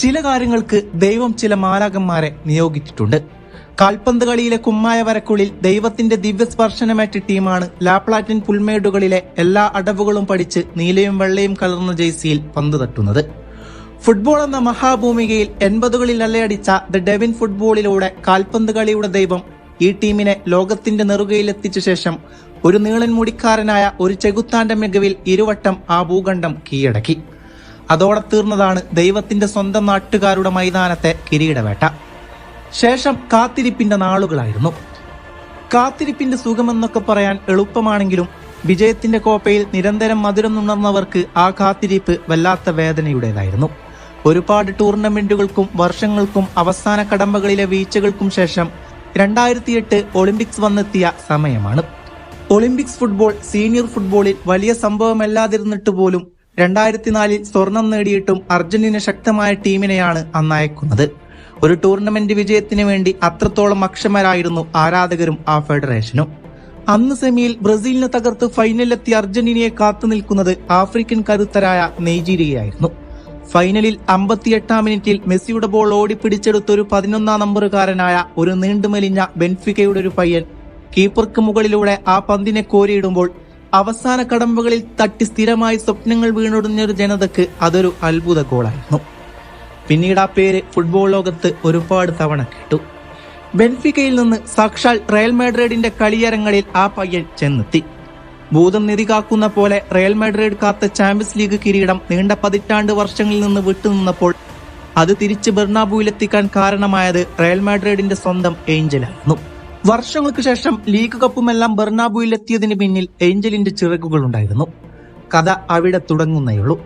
ചില കാര്യങ്ങൾക്ക് ദൈവം ചില മാലാകന്മാരെ നിയോഗിച്ചിട്ടുണ്ട്. കാൽപന്ത് കളിയിലെ കുമ്മായ വരക്കുള്ളിൽ ദൈവത്തിന്റെ ദിവ്യസ്പർശനമേറ്റ ടീമാണ് ലാപ്ലാറ്റിൻ പുൽമേടുകളിലെ എല്ലാ അടവുകളും പഠിച്ച് നീലയും വെള്ളയും കലർന്ന ജേഴ്സിയിൽ പന്ത് തട്ടുന്നത്. ഫുട്ബോൾ എന്ന മഹാഭൂമികയിൽ എൺപതുകളിൽ അല്ലയടിച്ച ദ ഡെവിൻ ഫുട്ബോളിലൂടെ കാൽപന്ത് കളിയുടെ ദൈവം ഈ ടീമിനെ ലോകത്തിന്റെ നെറുകയിലെത്തിച്ച ശേഷം ഒരു നീളൻ മുടിക്കാരനായ ഒരു ചെകുത്താന്റെ മികവിൽ ഇരുവട്ടം ആ ഭൂഖണ്ഡം കീഴടക്കി. അതോടെ തീർന്നതാണ് ദൈവത്തിന്റെ സ്വന്തം നാട്ടുകാരുടെ മൈതാനത്തെ കിരീടവേട്ട. ശേഷം കാത്തിരിപ്പിന്റെ നാളുകളായിരുന്നു. കാത്തിരിപ്പിന്റെ സുഖമെന്നൊക്കെ പറയാൻ എളുപ്പമാണെങ്കിലും വിജയത്തിന്റെ കോപ്പയിൽ നിരന്തരം മധുരം നുണർന്നവർക്ക് ആ കാത്തിരിപ്പ് വല്ലാത്ത വേദനയുടേതായിരുന്നു. ഒരുപാട് ടൂർണമെന്റുകൾക്കും വർഷങ്ങൾക്കും അവസാന കടമ്പകളിലെ വീഴ്ചകൾക്കും ശേഷം രണ്ടായിരത്തി എട്ട് ഒളിമ്പിക്സ് വന്നെത്തിയ സമയമാണ്. ഒളിമ്പിക്സ് ഫുട്ബോൾ സീനിയർ ഫുട്ബോളിൽ വലിയ സംഭവമല്ലാതിരുന്നിട്ട് പോലും രണ്ടായിരത്തി നാലിൽ സ്വർണം നേടിയിട്ടും അർജന്റീന ശക്തമായ ടീമിനെയാണ് അന്നയക്കുന്നത് ഒരു ടൂർണമെന്റ് വിജയത്തിന് വേണ്ടി അത്രത്തോളം അക്ഷമരായിരുന്നു ആരാധകരും ആ ഫെഡറേഷനും. അന്ന് സെമിയിൽ ബ്രസീലിനെ തകർത്ത് ഫൈനലിലെത്തിയ അർജന്റീനയെ കാത്തു നിൽക്കുന്നത് ആഫ്രിക്കൻ കരുത്തരായ നൈജീരിയയായിരുന്നു. ഫൈനലിൽ അമ്പത്തിയെട്ടാം മിനിറ്റിൽ മെസ്സിയുടെ ബോൾ ഓടിപ്പിടിച്ചെടുത്ത ഒരു പതിനൊന്നാം നമ്പറുകാരനായ ഒരു നീണ്ടുമെലിഞ്ഞ ബെൻഫിക്കയുടെ ഒരു പയ്യൻ കീപ്പർക്ക് മുകളിലൂടെ ആ പന്തിനെ കോരിയിടുമ്പോൾ അവസാന കടമ്പകളിൽ തട്ടി സ്ഥിരമായി സ്വപ്നങ്ങൾ വീണൊടുഞ്ഞൊരു ജനതക്ക് അതൊരു അത്ഭുത ഗോളായിരുന്നു. പിന്നീട് ആ പേര് ഫുട്ബോൾ ലോകത്ത് ഒരുപാട് തവണ കേട്ടു. ബെൻഫിക്കയിൽ നിന്ന് സാക്ഷാൽ റയൽ മാഡ്രിഡിന്റെ കളിയരങ്ങളിൽ ആ പയ്യൻ ചെന്നെത്തി. ഭൂതം നിധി കാക്കുന്ന പോലെ റയൽ മാഡ്രിഡ് കാത്ത ചാമ്പ്യൻസ് ലീഗ് കിരീടം നീണ്ട പതിറ്റാണ്ട് വർഷങ്ങളിൽ നിന്ന് വിട്ടുനിന്നപ്പോൾ അത് തിരിച്ച് ബെർണാബുവിലെത്തിക്കാൻ കാരണമായത് റയൽ മാഡ്രിഡിന്റെ സ്വന്തം ഏഞ്ചലായിരുന്നു. വർഷങ്ങൾക്ക് ശേഷം ലീഗ് കപ്പുമെല്ലാം ബെർണാബുയിലെത്തിയതിന് പിന്നിൽ ഏഞ്ചലിന്റെ ചിറകുകളുണ്ടായിരുന്നു. കഥ അവിടെ തുടങ്ങുന്നേയുള്ളൂ.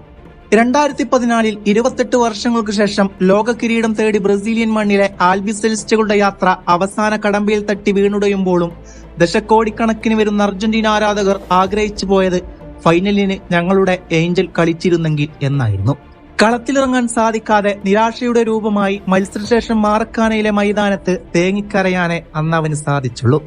രണ്ടായിരത്തി പതിനാലിൽ ഇരുപത്തെട്ട് വർഷങ്ങൾക്ക് ശേഷം ലോക കിരീടം തേടി ബ്രസീലിയൻ മണ്ണിലെ ആൽബിസെലിസ്റ്റുകളുടെ യാത്ര അവസാന കടമ്പയിൽ തട്ടി വീണുടയുമ്പോഴും ദശക്കോടിക്കണക്കിന് വരുന്ന അർജന്റീന ആരാധകർ ആഗ്രഹിച്ചു പോയത് ഫൈനലിന് ഞങ്ങളുടെ ഏഞ്ചൽ കളിച്ചിരുന്നെങ്കിൽ എന്നായിരുന്നു. കളത്തിലിറങ്ങാൻ സാധിക്കാതെ നിരാശയുടെ രൂപമായി മത്സരശേഷം മാറക്കാനയിലെ മൈതാനത്ത് തേങ്ങിക്കരയാനേ അന്ന് അവന് സാധിച്ചുള്ളൂ.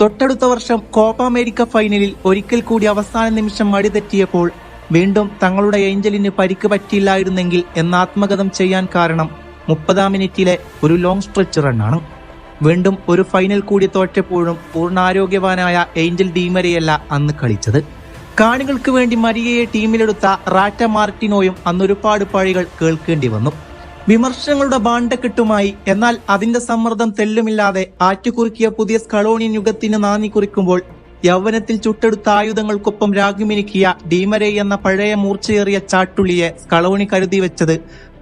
തൊട്ടടുത്ത വർഷം കോപ്പ അമേരിക്ക ഫൈനലിൽ ഒരിക്കൽ കൂടി അവസാന നിമിഷം മടിതെറ്റിയപ്പോൾ വീണ്ടും തങ്ങളുടെ ഏഞ്ചലിന് പരിക്ക് പറ്റിയില്ലായിരുന്നെങ്കിൽ എന്ന ആത്മകഥം ചെയ്യാൻ കാരണം മുപ്പതാം മിനിറ്റിലെ ഒരു ലോങ് സ്ട്രെച്ച് റണ്ണാണ്. വീണ്ടും ഒരു ഫൈനൽ കൂടി തോറ്റപ്പോഴും പൂർണാരോഗ്യവാനായ ഏഞ്ചൽ ഡീമരയല്ല അന്ന് കളിച്ചത്. കാണികൾക്ക് വേണ്ടി മരിയയെ ടീമിലെടുത്ത റാറ്റ മാർട്ടിനോയും അന്നൊരുപാട് പഴികൾ കേൾക്കേണ്ടി വന്നു. വിമർശനങ്ങളുടെ ബാണ്ടക്കെട്ടുമായി എന്നാൽ അതിന്റെ സമ്മർദ്ദം തെല്ലുമില്ലാതെ ആറ്റുകുറുക്കിയ പുതിയ സ്കളോണിയൻ യുഗത്തിന് നാന്ദി കുറിക്കുമ്പോൾ യൗവനത്തിൽ ചുട്ടെടുത്ത ആയുധങ്ങൾക്കൊപ്പം രാഗമിനിക്കിയ ഡീമരെ എന്ന പഴയ മൂർച്ചയേറിയ ചാട്ടുള്ളിയെ സ്കളോണി കരുതി വെച്ചത്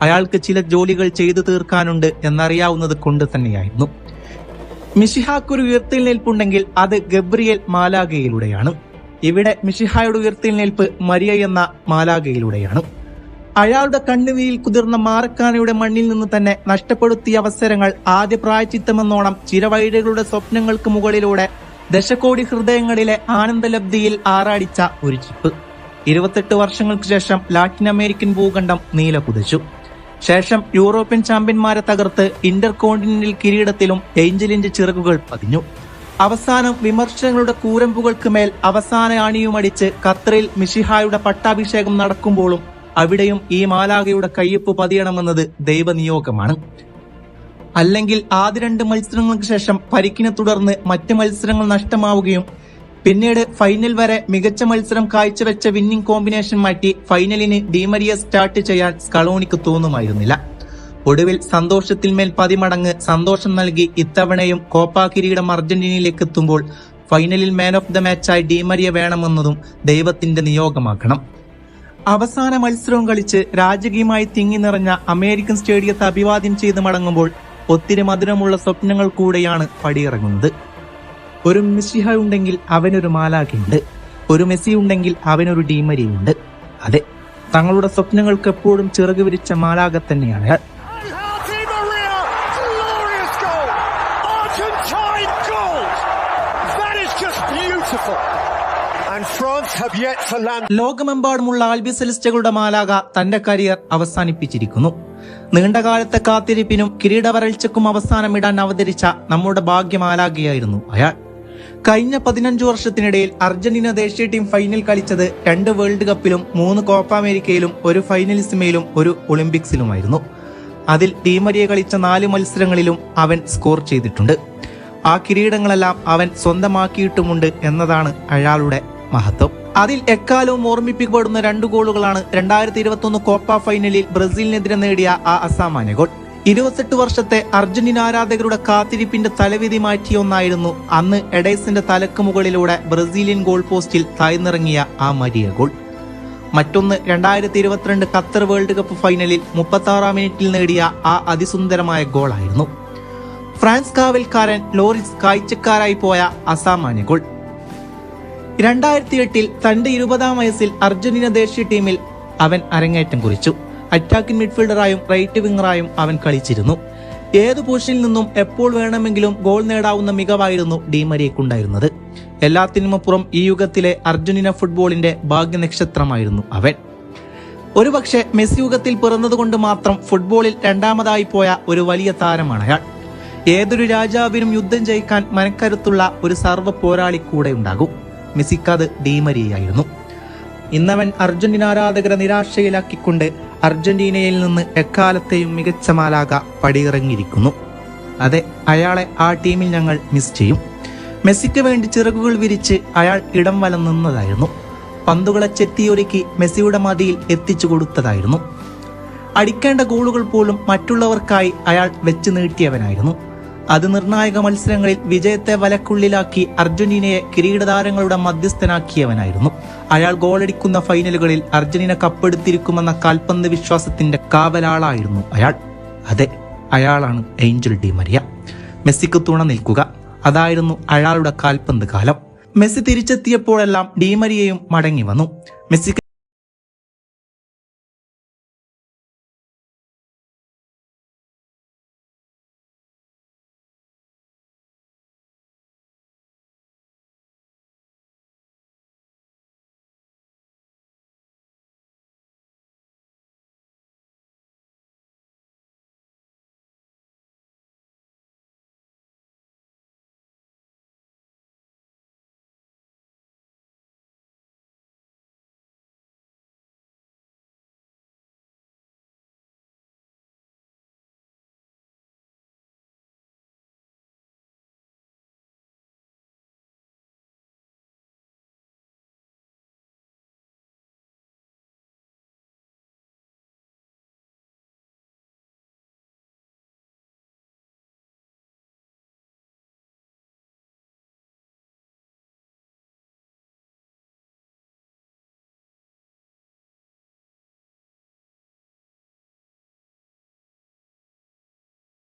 അയാൾക്ക് ചില ജോലികൾ ചെയ്തു തീർക്കാനുണ്ട് എന്നറിയാവുന്നത് കൊണ്ട് തന്നെയായിരുന്നു. മിഷിഹാക്കൊരു ഉയർത്തെഴുന്നേൽപ്പുണ്ടെങ്കിൽ അത് ഗബ്രിയേൽ മാലാഗയിലൂടെയാണ് ഇവിടെ മിഷിഹായുടെ ഉയർത്തെഴുന്നേൽപ്പ് മരിയ എന്ന മാലാഗയിലൂടെയാണ് അയാളുടെ കണ്ണുനീരിൽ കുതിർന്ന മാറക്കാനയുടെ മണ്ണിൽ നിന്ന് തന്നെ നഷ്ടപ്പെടുത്തിയ അവസരങ്ങൾ ആദ്യ പ്രായച്ചിത്തമെന്നോണം ചിരവൈരകളുടെ സ്വപ്നങ്ങൾക്ക് മുകളിലൂടെ ദശകോടി ഹൃദയങ്ങളിലെ ആനന്ദലബ്ധിയിൽ ആറാടിച്ച ഒരു ചിപ്പ്. ഇരുപത്തെട്ട് വർഷങ്ങൾക്ക് ശേഷം ലാറ്റിൻ അമേരിക്കൻ ഭൂഖണ്ഡം നീല കുതിച്ചു ശേഷം യൂറോപ്യൻ ചാമ്പ്യന്മാരെ തകർത്ത് ഇന്റർ കോണ്ടിനെന്റൽ കിരീടത്തിലും ഏഞ്ചലിന്റെ ചിറകുകൾ പതിഞ്ഞു. അവസാനം വിമർശനങ്ങളുടെ കൂരമ്പുകൾക്ക് മേൽ അവസാന ആണിയുമടിച്ച് ഖത്തറിൽ മിഷിഹായുടെ പട്ടാഭിഷേകം നടക്കുമ്പോഴും അവിടെയും ഈ മാലാകയുടെ കയ്യൊപ്പ് പതിയണമെന്നത് ദൈവനിയോഗമാണ്. അല്ലെങ്കിൽ ആദ്യ രണ്ട് മത്സരങ്ങൾക്ക് ശേഷം പരിക്കിനെ തുടർന്ന് മറ്റ് മത്സരങ്ങൾ നഷ്ടമാവുകയും പിന്നീട് ഫൈനൽ വരെ മികച്ച മത്സരം കാഴ്ചവെച്ച വിന്നിംഗ് കോമ്പിനേഷൻ മാറ്റി ഫൈനലിന് ഡീമരിയ സ്റ്റാർട്ട് ചെയ്യാൻ സ്കളോണിക്ക് തോന്നുമായിരുന്നില്ല. ഒടുവിൽ സന്തോഷത്തിന്മേൽ പതിമടങ്ങ് സന്തോഷം നൽകി ഇത്തവണയും കോപ്പ കിരീടം അർജന്റീനയിലേക്ക് എത്തുമ്പോൾ ഫൈനലിൽ മാൻ ഓഫ് ദ മാച്ചായി ഡീമരിയ വേണമെന്നതും ദൈവത്തിന്റെ നിയോഗമാക്കണം അവസാന മത്സരവും കളിച്ച് രാജകീയമായി തിങ്ങി നിറഞ്ഞ അമേരിക്കൻ സ്റ്റേഡിയത്തെ അഭിവാദ്യം ചെയ്ത് മടങ്ങുമ്പോൾ ഒത്തിരി മധുരമുള്ള സ്വപ്നങ്ങൾ കൂടെയാണ് പടിയിറങ്ങുന്നത്. ഒരു മിസിഹ ഉണ്ടെങ്കിൽ അവനൊരു മാലാഖയുണ്ട്. ഒരു മെസ്സി ഉണ്ടെങ്കിൽ അവനൊരു ഡീമരിയുണ്ട്. അതെ തങ്ങളുടെ സ്വപ്നങ്ങൾക്ക് എപ്പോഴും ചിറക് വിരിച്ച മാലാഖ തന്നെയാണ്. ലോകമെമ്പാടുമുള്ള ആൽബി സെലിസ്റ്റകളുടെ മാലാക തന്റെ കരിയർ അവസാനിപ്പിച്ചിരിക്കുന്നു. നീണ്ടകാലത്തെ കാത്തിരിപ്പിനും കിരീടവരൾച്ചക്കും അവസാനമിടാൻ അവതരിച്ച നമ്മുടെ ഭാഗ്യമാലാകയായിരുന്നു അയാൾ. കഴിഞ്ഞ പതിനഞ്ചു വർഷത്തിനിടയിൽ അർജന്റീന ദേശീയ ടീം ഫൈനൽ കളിച്ചത് രണ്ട് വേൾഡ് കപ്പിലും മൂന്ന് കോപ്പ അമേരിക്കയിലും ഒരു ഫൈനലിസിമയിലും ഒരു ഒളിമ്പിക്സിലുമായിരുന്നു. അതിൽ ടീമരിയെ കളിച്ച നാല് മത്സരങ്ങളിലും അവൻ സ്കോർ ചെയ്തിട്ടുണ്ട്. ആ കിരീടങ്ങളെല്ലാം അവൻ സ്വന്തമാക്കിയിട്ടുമുണ്ട് എന്നതാണ് അയാളുടെ മഹത്വം. അതിൽ എക്കാലവും ഓർമ്മിപ്പിക്കപ്പെടുന്ന രണ്ട് ഗോളുകളാണ് രണ്ടായിരത്തി ഇരുപത്തി കോപ്പ ഫൈനലിൽ ബ്രസീലിനെതിരെ നേടിയ ആ അസാമാന്യ ഗോൾ. ഇരുപത്തെട്ട് വർഷത്തെ അർജന്റീന ആരാധകരുടെ കാത്തിരിപ്പിന്റെ തലവിധി മാറ്റിയ ഒന്നായിരുന്നു അന്ന് എഡൈസിന്റെ തലക്ക് മുകളിലൂടെ ബ്രസീലിയൻ ഗോൾ പോസ്റ്റിൽ താഴ്ന്നിറങ്ങിയ ആ മരിയ ഗോൾ. മറ്റൊന്ന് രണ്ടായിരത്തി ഇരുപത്തിരണ്ട് ഖത്തർ വേൾഡ് കപ്പ് ഫൈനലിൽ മുപ്പത്തി ആറാം മിനിറ്റിൽ നേടിയ ആ അതിസുന്ദരമായ ഗോളായിരുന്നു. ഫ്രാൻസ് കാവൽക്കാരൻ ലോറിസ് കാഴ്ചക്കാരായി പോയ അസാമാന്യ ഗോൾ. രണ്ടായിരത്തി എട്ടിൽ തന്റെ ഇരുപതാം വയസ്സിൽ അർജന്റീന ദേശീയ ടീമിൽ അവൻ അരങ്ങേറ്റം കുറിച്ചു. അറ്റാക്കിംഗ് മിഡ്ഫീൽഡറായും റൈറ്റ് വിംഗറായും അവൻ കളിച്ചിരുന്നു. ഏത് പൊസിഷനിൽ നിന്നും എപ്പോൾ വേണമെങ്കിലും ഗോൾ നേടാവുന്ന മികവായിരുന്നു ഡീമരിയക്കുണ്ടായിരുന്നത് എല്ലാത്തിനുമപ്പുറം ഈ യുഗത്തിലെ അർജന്റീന ഫുട്ബോളിന്റെ ഭാഗ്യനക്ഷത്രമായിരുന്നു അവൻ. ഒരുപക്ഷെ മെസ്സി യുഗത്തിൽ പിറന്നതുകൊണ്ട് മാത്രം ഫുട്ബോളിൽ രണ്ടാമതായി പോയ ഒരു വലിയ താരമാണ് അയാൾ. ഏതൊരു രാജാവിനും യുദ്ധം ജയിക്കാൻ മനക്കരുത്തുള്ള ഒരു സർവ പോരാളി കൂടെ ഉണ്ടാകും. മെസ്സിക്കത് ഡീമരിയായിരുന്നു ഇന്നവൻ അർജന്റീന ആരാധകരെ നിരാശയിലാക്കിക്കൊണ്ട് അർജന്റീനയിൽ നിന്ന് എക്കാലത്തെയും മികച്ച മാലാക പടിയിറങ്ങിയിരിക്കുന്നു. അതെ അയാളെ ആ ടീമിൽ ഞങ്ങൾ മിസ് ചെയ്യും. മെസ്സിക്ക് വേണ്ടി ചിറകുകൾ വിരിച്ച് അയാൾ ഇടം വലം നിന്നതായിരുന്നു. പന്തുകളെ ചെത്തിയൊരുക്കി മെസ്സിയുടെ മതിയിൽ എത്തിച്ചു കൊടുത്തതായിരുന്നു. അടിക്കേണ്ട ഗോളുകൾ പോലും മറ്റുള്ളവർക്കായി അയാൾ വെച്ച് നീട്ടിയവനായിരുന്നു. അത് നിർണായക മത്സരങ്ങളിൽ വിജയത്തെ വലക്കുള്ളിലാക്കി അർജന്റീനയെ കിരീടതാരങ്ങളുടെ മധ്യസ്ഥനാക്കിയവനായിരുന്നു. അയാൾ ഗോളടിക്കുന്ന ഫൈനലുകളിൽ അർജന്റീന കപ്പെടുത്തിരിക്കുമെന്ന കാൽപന്ത് വിശ്വാസത്തിന്റെ കാവലാളായിരുന്നു അയാൾ. അതെ അയാളാണ് ഏഞ്ചൽ ഡി മരിയ. മെസ്സിക്ക് തുണ നിൽക്കുക. അതായിരുന്നു അയാളുടെ കാൽപന്ത് കാലം. മെസ്സി തിരിച്ചെത്തിയപ്പോഴെല്ലാം ഡിമരിയയും മടങ്ങി വന്നു. മെസ്സിക്ക്